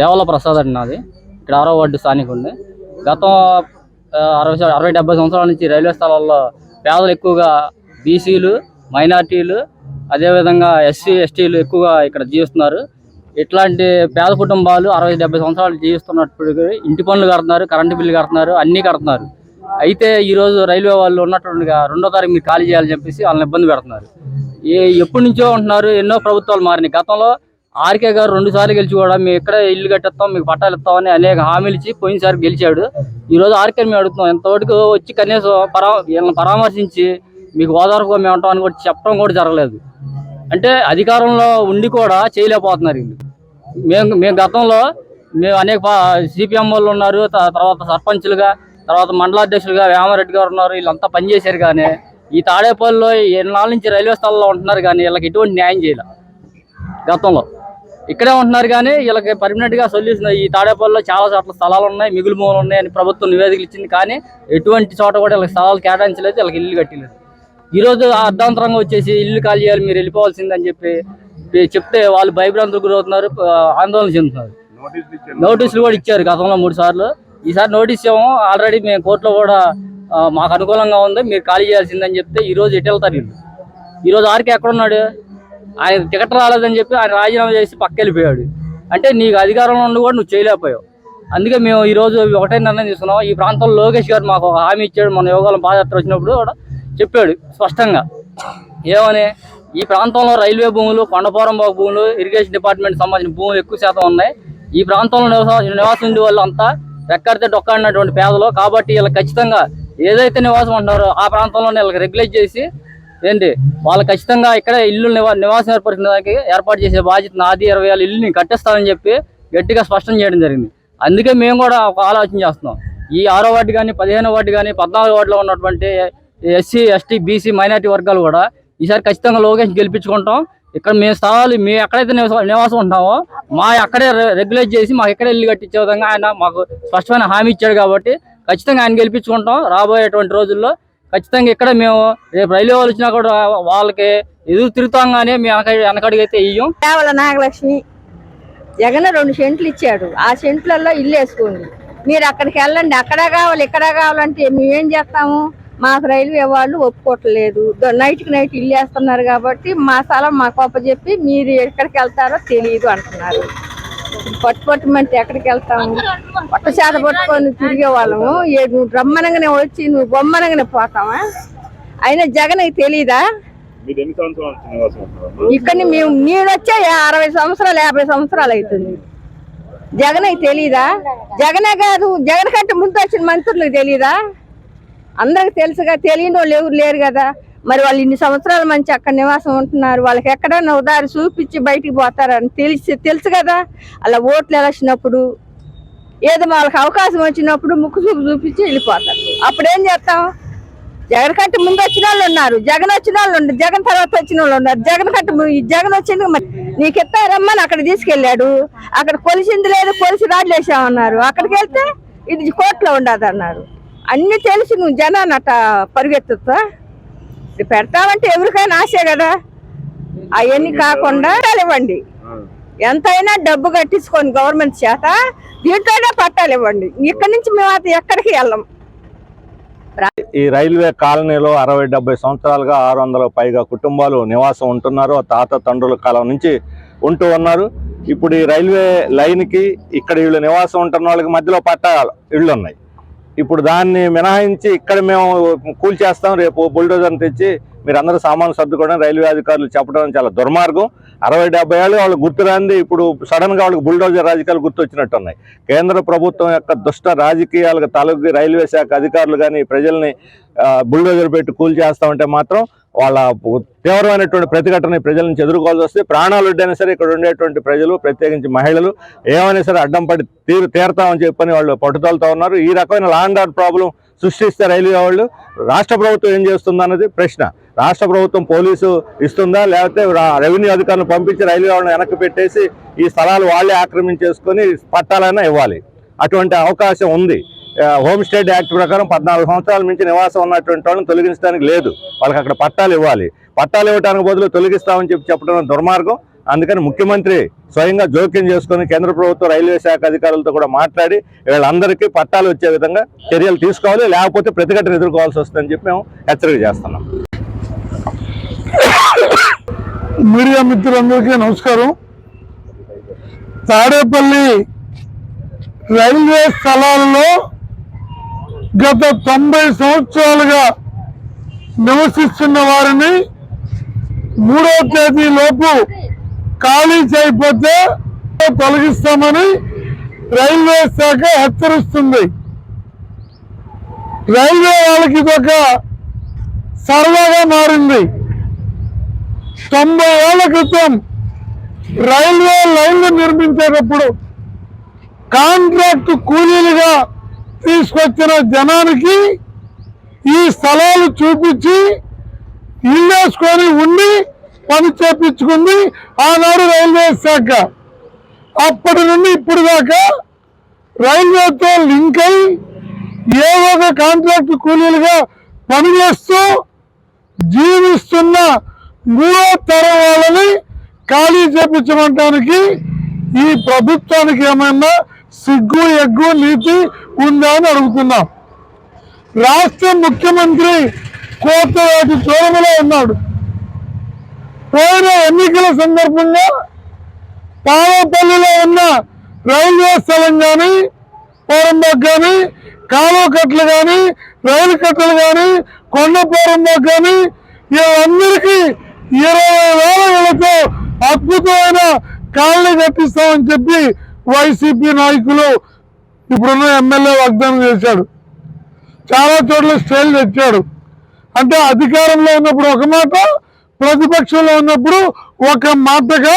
దేవాల ప్రసాద్ అండి నాది. ఇక్కడ ఆరో వార్డు స్థానికుండి. గతం అరవై అరవై డెబ్బై సంవత్సరాల నుంచి రైల్వే స్థలాల్లో పేదలు ఎక్కువగా బీసీలు మైనార్టీలు అదేవిధంగా ఎస్సీ ఎస్టీలు ఎక్కువగా ఇక్కడ జీవిస్తున్నారు. ఇట్లాంటి పేద కుటుంబాలు అరవై డెబ్బై సంవత్సరాలు జీవిస్తున్నప్పుడు ఇంటి పనులు కడుతున్నారు కరెంటు బిల్లు కడుతున్నారు అన్నీ కడుతున్నారు. అయితే ఈరోజు రైల్వే వాళ్ళు ఉన్నట్టుగా రెండో తారీఖు మీరు ఖాళీ చేయాలని చెప్పేసి వాళ్ళని ఇబ్బంది పెడుతున్నారు. ఏ ఎప్పటి నుంచో ఉంటున్నారు ఎన్నో ప్రభుత్వాలు మారినాయి. గతంలో ఆర్కే గారు రెండు సార్లు గెలిచి కూడా మేము ఇక్కడే ఇల్లు కట్టిస్తాం మీకు పట్టాలు ఇస్తామని అనేక హామీలు ఇచ్చి పోయినసారి గెలిచాడు. ఈరోజు ఆర్కే మేము అడుగుతున్నాం ఎంతవరకు వచ్చి కనీసం పరా వీళ్ళని పరామర్శించి మీకు ఓదార్పుగా మేము ఉంటాం అని కూడా చెప్పడం కూడా జరగలేదు. అంటే అధికారంలో ఉండి కూడా చేయలేకపోతున్నారు వీళ్ళు. మేము మేము గతంలో మేము అనేక సిపిఎం వాళ్ళు ఉన్నారు త- తర్వాత సర్పంచ్లుగా తర్వాత మండలాధ్యక్షులుగా వేమారెడ్డి గారు ఉన్నారు వీళ్ళంతా పనిచేశారు కానీ ఈ తాడేపల్లిలో ఎన్నాళ్ళ నుంచి రైల్వే స్థలంలో ఉంటున్నారు కానీ వీళ్ళకి ఎటువంటి న్యాయం చేయలే గతంలో. ఇక్కడే ఉంటున్నారు కానీ వీళ్ళకి పర్మనెంట్గా సొల్యూషన్ ఈ తాడేపల్లిలో చాలా చోట్ల స్థలాలు ఉన్నాయి మిగులు మూలు ఉన్నాయి అని ప్రభుత్వం నివేదికలు ఇచ్చింది కానీ ఎటువంటి చోట కూడా వీళ్ళకి స్థలాలు కేటాయించలేదు వీళ్ళకి ఇల్లు కట్టలేదు. ఈ రోజు అర్ధాంతరంగా వచ్చేసి ఇల్లు ఖాళీ చేయాలి మీరు వెళ్ళిపోవాల్సిందని చెప్పి చెప్తే వాళ్ళు భయభ్రాంతులకు గురవుతున్నారు ఆందోళన చెందుతున్నారు. నోటీసులు కూడా ఇచ్చారు గతంలో మూడు సార్లు. ఈసారి నోటీస్ ఇవ్వము ఆల్రెడీ మేము కోర్టులో కూడా మాకు అనుకూలంగా ఉంది. మీరు ఖాళీ చేయాల్సిందని చెప్తే ఈరోజు ఎటు వెళ్తారు వీళ్ళు? ఈరోజు రోజు ఆర్కే ఆయన టికెట్ రాలేదని చెప్పి ఆయన రాజీనామా చేసి పక్క వెళ్ళిపోయాడు. అంటే నీకు అధికారంలో ఉండి కూడా నువ్వు చేయలేకపోయావు. అందుకే మేము ఈరోజు ఒకటే నిర్ణయం తీసుకున్నాం. ఈ ప్రాంతంలో లోకేష్ గారు మాకు ఒక హామీ ఇచ్చాడు. మన యోగాలం పాదయాత్ర వచ్చినప్పుడు కూడా చెప్పాడు స్పష్టంగా. ఏమని? ఈ ప్రాంతంలో రైల్వే భూములు కొండపోరం బాగు భూములు ఇరిగేషన్ డిపార్ట్మెంట్ సంబంధించిన భూములు ఎక్కువ శాతం ఉన్నాయి. ఈ ప్రాంతంలో నివాసం నివాసం ఉండే వాళ్ళు అంతా రెక్కడితే డొక్కాడినటువంటి పేదలు. కాబట్టి వీళ్ళకి ఖచ్చితంగా ఏదైతే నివాసం ఉంటున్నారో ఆ ప్రాంతంలో వీళ్ళకి రెగ్యులేట్ చేసి ఏంటి వాళ్ళు ఖచ్చితంగా ఇక్కడ ఇల్లు నివా నివాసం ఏర్పరిచడానికి ఏర్పాటు చేసే బాధ్యత నాది. ఇరవై వేల ఇల్లు నేను కట్టేస్తానని చెప్పి గట్టిగా స్పష్టం చేయడం జరిగింది. అందుకే మేము కూడా ఒక ఆలోచన చేస్తున్నాం. ఈ ఆరో వార్డు కానీ పదిహేను వార్డు కానీ పద్నాలుగు వార్డులో ఉన్నటువంటి ఎస్సీ ఎస్టీ బీసీ మైనార్టీ వర్గాలు కూడా ఈసారి ఖచ్చితంగా లోకేష్ గెలిపించుకుంటాం. ఇక్కడ మేము స్థలాలు మేము ఎక్కడైతే నివస- నివాసం ఉంటామో మా అక్కడే రెగ్యులేట్ చేసి మాకు ఎక్కడ ఇల్లు కట్టించే విధంగా ఆయన మాకు స్పష్టమైన హామీ ఇచ్చాడు కాబట్టి ఖచ్చితంగా ఆయన గెలిపించుకుంటాం రాబోయేటువంటి రోజుల్లో. ఖచ్చితంగా ఇక్కడ మేము రేపు రైల్వే వాళ్ళు వచ్చినా కూడా వాళ్ళకి ఎదురు తిరుగుతాం కానీ మేము వెనక ఇయ్యం కేవల నాగలక్ష్మి జగన్ రెండు సెంట్లు ఇచ్చాడు. ఆ సెంట్లలో ఇల్లు వేసుకోండి. మీరు అక్కడికి వెళ్ళండి. అక్కడ కావాలి ఇక్కడ కావాలంటే మేమేం చేస్తాము? మాకు రైల్వే వాళ్ళు ఒప్పుకోవట్లేదు. నైట్కి నైట్ ఇల్లు వేస్తున్నారు కాబట్టి మా స్థలం మాకు చెప్పి మీరు ఎక్కడికి వెళ్తారో తెలియదు అంటున్నారు. పట్టు పట్టుమంటే ఎక్కడికి వెళ్తాము? పట్ట చేత పట్టుకొని తిరిగే వాళ్ళము. ఏ నువ్వు బ్రహ్మనంగానే వచ్చి నువ్వు బొమ్మనంగానే పోతావా? అయినా జగన్ తెలీదా? ఇక్కడ మేము నేను వచ్చే అరవై సంవత్సరాలు యాభై సంవత్సరాలు అవుతుంది. జగన్ తెలీదా? జగనే కాదు జగన్ కంటే ముందు వచ్చిన మంత్రులకు తెలీదా? అందరికి తెలుసుగా తెలియని వాళ్ళు ఎవరు లేరు కదా. మరి వాళ్ళు ఇన్ని సంవత్సరాల మంచి అక్కడ నివాసం ఉంటున్నారు. వాళ్ళకి ఎక్కడైనా ఉదారి చూపించి బయటికి పోతారని తెలిసి తెలుసు కదా. అలా ఓట్లు ఎలసినప్పుడు ఏదో వాళ్ళకి అవకాశం వచ్చినప్పుడు ముక్కు చూపు చూపించి వెళ్ళిపోతారు. అప్పుడేం చేస్తాం? జగన్ కంటే ముందు వచ్చిన వాళ్ళు ఉన్నారు. జగన్ వచ్చిన వాళ్ళు ఉన్నారు జగన్ తర్వాత వచ్చిన వాళ్ళు ఉన్నారు. జగన్ కంటే ఈ జగన్ వచ్చింది మరి. నీకు ఎత్తారమ్మని అక్కడ తీసుకెళ్ళాడు. అక్కడ కొలిసింది లేదు కొలిసి రాడ్లు వేసామన్నారు. అక్కడికి వెళ్తే ఇది కోర్టులో ఉండదు అన్నారు. అన్ని తెలిసి నువ్వు జనాన్ని అట్ట పరిగెత్తుతా. పెడతామంటే ఎవరికైనా ఆశే కదా? అవన్నీ కాకుండా ఇవ్వండి ఎంతైనా డబ్బు కట్టించుకొని గవర్నమెంట్ చేత దీంట్లోనే పట్టాలు ఇవ్వండి. ఇక్కడి నుంచి మేము అది ఎక్కడికి వెళ్ళం. ఈ రైల్వే కాలనీలో అరవై డెబ్బై సంవత్సరాలుగా ఆరు వందల పైగా కుటుంబాలు నివాసం ఉంటున్నారు. తాత తండ్రుల కాలం నుంచి ఉంటూ ఉన్నారు. ఇప్పుడు ఈ రైల్వే లైన్కి ఇక్కడ వీళ్ళు నివాసం ఉంటున్న వాళ్ళకి మధ్యలో పట్టాలు ఇళ్ళు ఉన్నాయి ఇప్పుడు దాన్ని మినహాయించి ఇక్కడ మేము కూల్చేస్తాం రేపు బుల్డోజర్ని తెచ్చి మీరు అందరూ సామాన్లు సర్దుకోవడం రైల్వే అధికారులు చెప్పడం చాలా దుర్మార్గం. అరవై డెబ్బై ఏళ్ళు వాళ్ళు గుర్తురాంది ఇప్పుడు సడన్గా వాళ్ళకి బుల్డోజర్ రాజకీయాలు గుర్తొచ్చినట్టున్నాయి కేంద్ర ప్రభుత్వం యొక్క దుష్ట రాజకీయాలకు తలకి రైల్వే శాఖ అధికారులు కానీ ప్రజల్ని బుల్డోజర్ పెట్టి కూల్ చేస్తామంటే మాత్రం వాళ్ళ తీవ్రమైనటువంటి ప్రతిఘటన ప్రజలను ప్రజల నుంచి ఎదుర్కోవాల్సి వస్తే ప్రాణాలు అడ్డైనా సరే ఇక్కడ ఉండేటువంటి ప్రజలు ప్రత్యేకించి మహిళలు ఏమైనా సరే అడ్డం పడి తీరు తీరతామని చెప్పని వాళ్ళు పట్టుదలతో ఉన్నారు. ఈ రకమైన లాండ్ ఆర్డర్ ప్రాబ్లం సృష్టిస్తే రైల్వే వాళ్ళు రాష్ట్ర ప్రభుత్వం ఏం చేస్తుంది అన్నది ప్రశ్న. రాష్ట్ర ప్రభుత్వం పోలీసు ఇస్తుందా? లేకపోతే రెవెన్యూ అధికారులు పంపించి రైల్వే వాళ్ళని వెనక్కి పెట్టేసి ఈ స్థలాలు వాళ్ళే ఆక్రమించేసుకొని పట్టాలైనా ఇవ్వాలి. అటువంటి అవకాశం ఉంది. హోమ్ స్టేట్ యాక్ట్ ప్రకారం పద్నాలుగు సంవత్సరాల నుంచి నివాసం ఉన్నటువంటి వాళ్ళని తొలగించడానికి లేదు. వాళ్ళకి అక్కడ పట్టాలు ఇవ్వాలి. పట్టాలు ఇవ్వడానికి బదులు తొలగిస్తామని చెప్పి చెప్పడం దుర్మార్గం. అందుకని ముఖ్యమంత్రి స్వయంగా జోక్యం చేసుకుని కేంద్ర ప్రభుత్వ రైల్వే శాఖ అధికారులతో కూడా మాట్లాడి వీళ్ళందరికీ పట్టాలు వచ్చే విధంగా చర్యలు తీసుకోవాలి లేకపోతే ప్రతిఘటన ఎదుర్కోవాల్సి వస్తుందని చెప్పి మేము హెచ్చరిక చేస్తున్నాం. మీడియా మిత్రులందరికీ నమస్కారం. తాడేపల్లి రైల్వే స్థలాల్లో గత తొంభై సంవత్సరాలుగా నివసిస్తున్న వారిని మూడో తేదీ లోపు ఖాళీ చేయకపోతే తొలగిస్తామని రైల్వే శాఖ హెచ్చరిస్తుంది. రైల్వే వాళ్ళకి ఇదొక సర్వగా మారింది. తొంభై ఏళ్ళ క్రితం రైల్వే లైన్లు నిర్మించేటప్పుడు కాంట్రాక్ట్ కూలీలుగా తీసుకొచ్చిన జనానికి ఈ స్థలాలు చూపించి ఇల్లేసుకొని ఉండి పని చేపించుకుంది ఆనాడు రైల్వే శాఖ. అప్పటి నుండి ఇప్పుడు దాకా రైల్వేతో లింక్ అయి ఏ ఒక కాంట్రాక్ట్ కూలీలుగా పనిచేస్తూ జీవిస్తున్న మూడో తరం వాళ్ళని ఖాళీ చేపించడానికి ఈ ప్రభుత్వానికి ఏమైనా సిగ్గు ఎగ్గు నీతి ఉందా అని అడుగుతున్నాం. రాష్ట్ర ముఖ్యమంత్రి కోతవాటి చోరములో ఉన్నాడు. పోయిన ఎన్నికల సందర్భంగా తాడేపల్లిలో ఉన్న రైల్వే స్థలం కానీ పోరంబాగ్ కానీ కాలువ కట్టలు కానీ రైలు కట్టలు కానీ కొండ పోరంబాగ్ కానీ వీళ్ళందరికీ ఇరవై వేల వేలతో అద్భుతమైన కాలనీ కట్టిస్తామని చెప్పి వైసీపీ నాయకులు ఇప్పుడున్న ఎమ్మెల్యే వాగ్దానం చేశాడు. చాలా చోట్ల స్టైల్ తెచ్చాడు. అంటే అధికారంలో ఉన్నప్పుడు ఒక మాట ప్రతిపక్షంలో ఉన్నప్పుడు ఒక మాటగా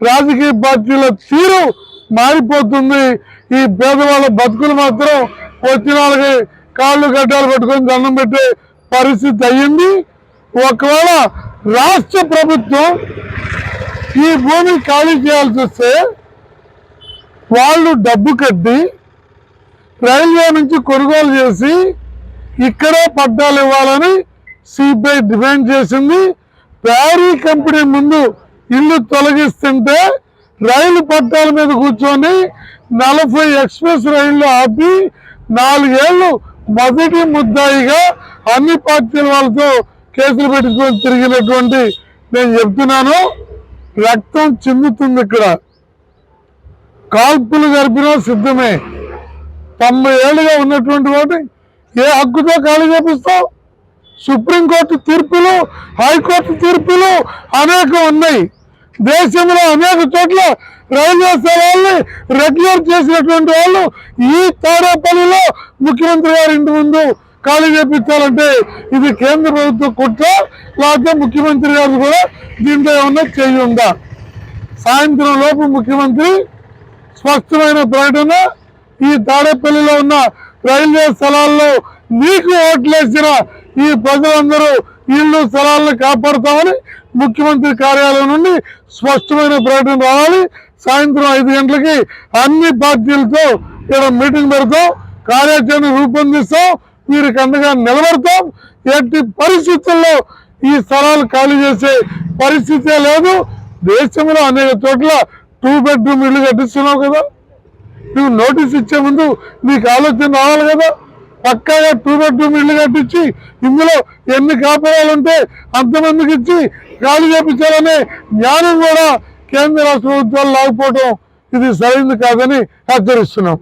రాజకీయ పార్టీల తీరు మారిపోతుంది. ఈ పేదవాళ్ళ బతుకులు మాత్రం వచ్చిన వాళ్ళకి కాళ్ళు గడ్డాలు పట్టుకొని దండం పెట్టే పరిస్థితి అయ్యింది. ఒకవేళ రాష్ట్ర ప్రభుత్వం ఈ భూమి ఖాళీ చేయాల్సి వస్తే వాళ్ళు డబ్బు కట్టి రైల్వే నుంచి కొనుగోలు చేసి ఇక్కడే పట్టాలు ఇవ్వాలని సిబిఐ డిమాండ్ చేసింది. ప్యారీ కంపెనీ ముందు ఇల్లు తొలగిస్తుంటే రైలు పట్టాల మీద కూర్చొని నలభై ఎక్స్ప్రెస్ రైళ్ళు ఆపి నాలుగేళ్ళు మొదటి ముద్దాయిగా అన్ని పార్టీల వాళ్ళతో కేసులు పెట్టుకొని తిరిగినటువంటి నేను చెప్తున్నాను. రక్తం చిందుతుంది ఇక్కడ. కాల్పులు జరిపినా సిద్ధమే. తొంభై ఏళ్ళుగా ఉన్నటువంటి వాటి ఏ హక్కుతో ఖాళీ చేపిస్తావు? సుప్రీంకోర్టు తీర్పులు హైకోర్టు తీర్పులు అనేక ఉన్నాయి. దేశంలో అనేక చోట్ల రైల్వే సేవల్ని రెగ్యులర్ చేసినటువంటి వాళ్ళు ఈ తాడేపల్లిలో ముఖ్యమంత్రి గారి ఇంటి ముందు ఖాళీ చేపించాలంటే ఇది కేంద్ర ప్రభుత్వ కుట్ర లేకపోతే ముఖ్యమంత్రి గారు కూడా దీంట్లో ఏమన్నా చేయి ఉందా? సాయంత్రం లోపు ముఖ్యమంత్రి స్పష్టమైన ప్రకటన ఈ తాడేపల్లిలో ఉన్న రైల్వే స్థలాల్లో నీకు ఓట్లేసిన ఈ ప్రజలందరూ ఇల్లు స్థలాలను కాపాడుతామని ముఖ్యమంత్రి కార్యాలయం నుండి స్పష్టమైన ప్రకటన రావాలి. సాయంత్రం ఐదు గంటలకి అన్ని పార్టీలతో ఇక్కడ మీటింగ్ పెడతాం. కార్యాచరణ రూపొందిస్తాం. వీరికి అండగా నిలబడతాం. ఎట్టి పరిస్థితుల్లో ఈ స్థలాలు ఖాళీ చేసే పరిస్థితే లేదు. దేశంలో అనేక చోట్ల టూ బెడ్రూమ్ ఇల్లు కట్టిస్తున్నావు కదా. నువ్వు నోటీస్ ఇచ్చే ముందు నీకు ఆలోచన రావాలి కదా. పక్కాగా టూ బెడ్రూమ్ ఇల్లు కట్టించి ఇందులో ఎన్ని కాపురాలుంటే అంతమందికి ఇచ్చి ఖాళీ చేపించాలనే జ్ఞానం కూడా కేంద్ర రాష్ట్ర ప్రభుత్వాలు లేకపోవడం ఇది సరైనది కాదని హెచ్చరిస్తున్నాం.